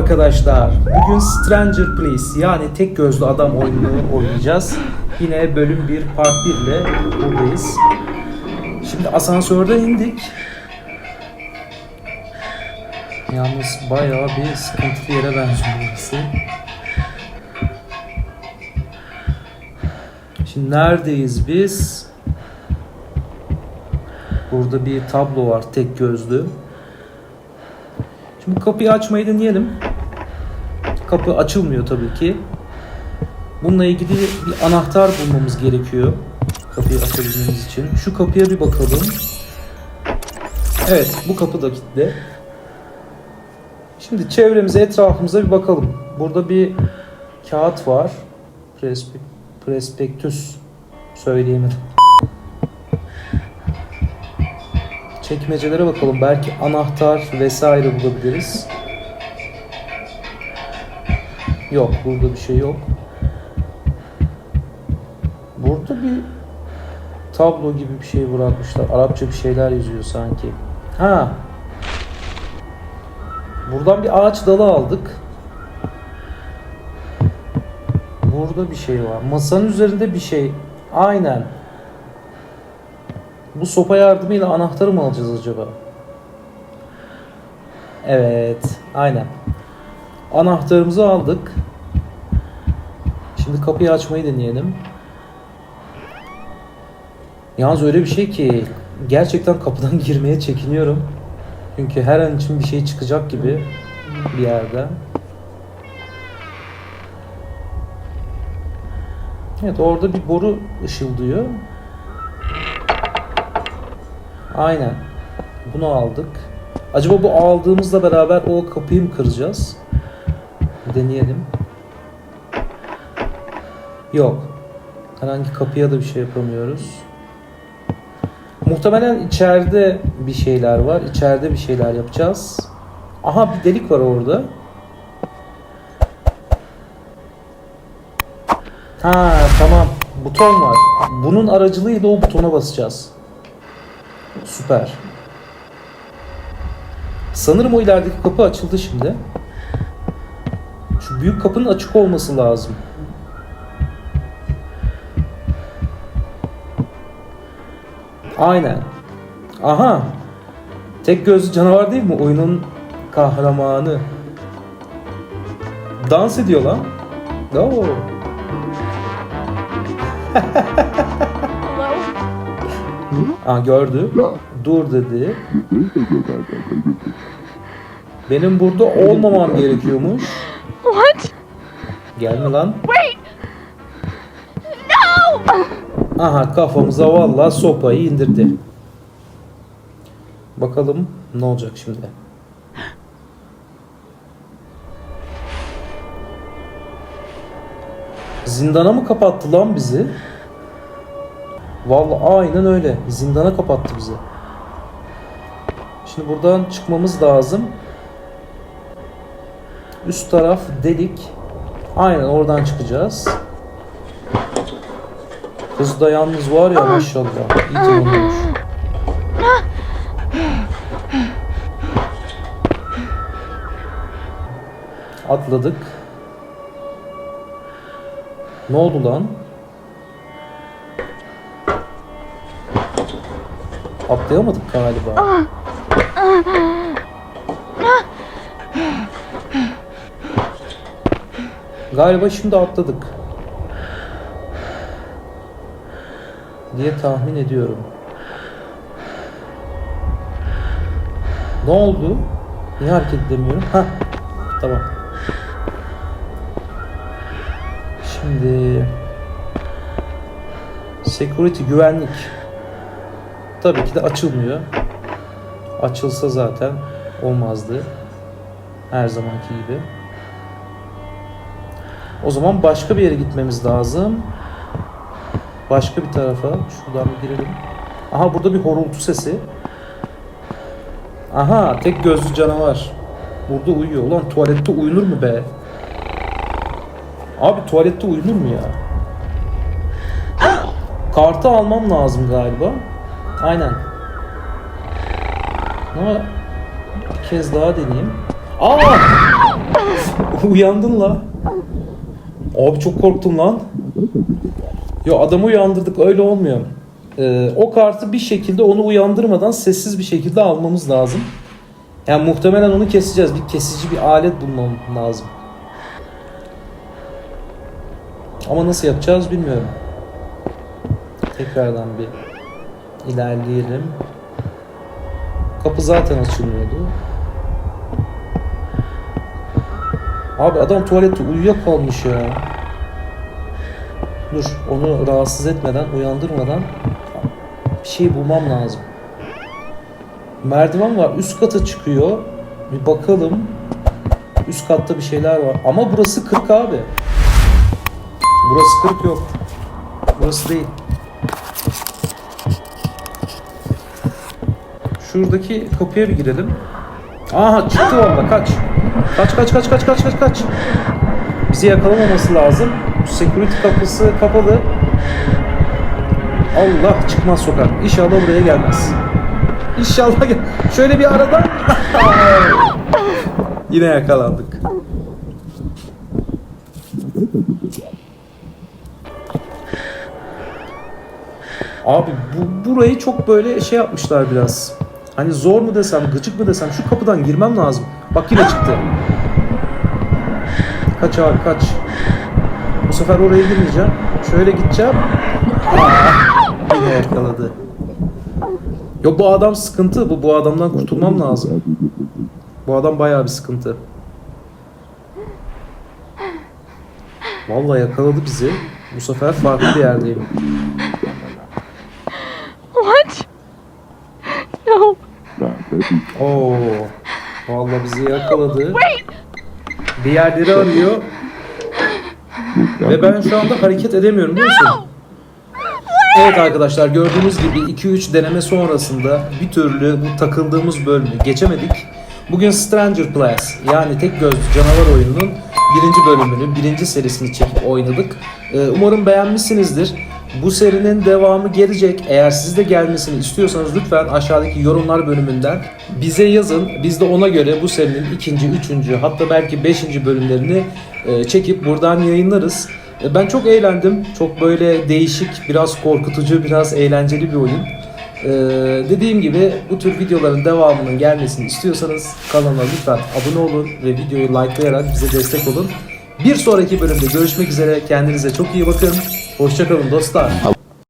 arkadaşlar. Bugün Stranger Place yani tek gözlü adam oyununu oynayacağız. Yine bölüm 1 part 1 ile buradayız. Şimdi asansörden indik. Yalnız bayağı bir sıkıntılı yere benziyor burası. Şimdi neredeyiz biz? Burada bir tablo var tek gözlü. Şimdi kapıyı açmayı deneyelim. Kapı açılmıyor tabii ki. Bununla ilgili bir anahtar bulmamız gerekiyor. Kapıyı açabilmemiz için. Şu kapıya bir bakalım. Evet, bu kapı da kilitli. Şimdi çevremize, etrafımıza bir bakalım. Burada bir kağıt var. Prespe Prespektüs söyleyemedim. Çekmecelere bakalım. Belki anahtar vesaire bulabiliriz. Yok, burada bir şey yok. Burada bir tablo gibi bir şey bırakmışlar. Arapça bir şeyler yazıyor sanki. Ha. Buradan bir ağaç dalı aldık. Burada bir şey var. Masanın üzerinde bir şey. Aynen. Bu sopa yardımıyla anahtarı mı alacağız acaba? Evet, aynen. Anahtarımızı aldık. Şimdi kapıyı açmayı deneyelim. Yalnız öyle bir şey ki gerçekten kapıdan girmeye çekiniyorum. Çünkü her an için bir şey çıkacak gibi bir yerden. Evet orada bir boru ışıldıyor. Aynen. Bunu aldık. Acaba bu aldığımızla beraber o kapıyı mı kıracağız? Bir deneyelim. Yok. Herhangi kapıya da bir şey yapamıyoruz. Muhtemelen içeride bir şeyler var. İçeride bir şeyler yapacağız. Aha bir delik var orada. Ha tamam. Buton var. Bunun aracılığıyla o butona basacağız. Süper. Sanırım o ilerideki kapı açıldı şimdi. Büyük kapının açık olması lazım. Aynen. Aha. Tek gözlü canavar değil mi? Oyunun kahramanı. Dans ediyor lan. Oo. Aa gördü. Dur dedi. Benim burada olmamam gerekiyormuş. What? Gelme lan. Wait! No! Aha kafamıza vallahi sopayı indirdi. Bakalım ne olacak şimdi. Zindana mı kapattı lan bizi? Vallahi aynen öyle. Zindana kapattı bizi. Şimdi buradan çıkmamız lazım. Üst taraf delik. Aynen oradan çıkacağız. Kız da yalnız var ya maşallah. İyi tanımlamış. Atladık. Ne oldu lan? Atlayamadık galiba. Galiba şimdi atladık. diye tahmin ediyorum. Ne oldu? Niye hareket edemiyorum? Ha, tamam. Şimdi security güvenlik. Tabii ki de açılmıyor. Açılsa zaten olmazdı. Her zamanki gibi. O zaman başka bir yere gitmemiz lazım. Başka bir tarafa. Şuradan bir girelim. Aha burada bir horultu sesi. Aha tek gözlü canavar. Burada uyuyor. Ulan tuvalette uyunur mu be? Abi tuvalette uyunur mu ya? Kartı almam lazım galiba. Aynen. Ama bir kez daha deneyeyim. Aa! Uyandın la. Abi çok korktum lan. Yo adamı uyandırdık öyle olmuyor. Ee, o kartı bir şekilde onu uyandırmadan sessiz bir şekilde almamız lazım. Yani muhtemelen onu keseceğiz. Bir kesici bir alet bulmam lazım. Ama nasıl yapacağız bilmiyorum. Tekrardan bir ilerleyelim. Kapı zaten açılmıyordu. Abi adam tuvalette uyuyakalmış ya. Dur onu rahatsız etmeden, uyandırmadan bir şey bulmam lazım. Merdiven var. Üst kata çıkıyor. Bir bakalım. Üst katta bir şeyler var. Ama burası 40 abi. Burası 40 yok. Burası değil. Şuradaki kapıya bir girelim. Aha çıktı valla kaç. Kaç kaç kaç kaç kaç kaç kaç. Bizi yakalamaması lazım. Security kapısı kapalı. Allah çıkmaz sokak. İnşallah buraya gelmez. İnşallah gel. Şöyle bir aradan. Yine yakalandık. Abi bu burayı çok böyle şey yapmışlar biraz. Hani zor mu desem, gıcık mı desem şu kapıdan girmem lazım. Bak yine çıktı. Kaç abi kaç. Bu sefer oraya girmeyeceğim. Şöyle gideceğim. Aa, yine yakaladı. Yok bu adam sıkıntı. Bu bu adamdan kurtulmam lazım. Bu adam bayağı bir sıkıntı. Vallahi yakaladı bizi. Bu sefer farklı bir yerdeyim. What? No. Oo. Vallahi bizi yakaladı. Bir yerleri arıyor. Ve ben şu anda hareket edemiyorum biliyor musun? Evet arkadaşlar gördüğünüz gibi 2-3 deneme sonrasında bir türlü bu takıldığımız bölümü geçemedik. Bugün Stranger Class yani tek gözlü canavar oyununun birinci bölümünü, birinci serisini çekip oynadık. Ee, umarım beğenmişsinizdir. Bu serinin devamı gelecek. Eğer siz de gelmesini istiyorsanız lütfen aşağıdaki yorumlar bölümünden bize yazın. Biz de ona göre bu serinin ikinci, üçüncü hatta belki beşinci bölümlerini e, çekip buradan yayınlarız. E, Ben çok eğlendim. Çok böyle değişik, biraz korkutucu, biraz eğlenceli bir oyun. Ee, dediğim gibi bu tür videoların devamının gelmesini istiyorsanız kanala lütfen abone olun ve videoyu likelayarak bize destek olun. Bir sonraki bölümde görüşmek üzere. Kendinize çok iyi bakın. Hoşçakalın dostlar.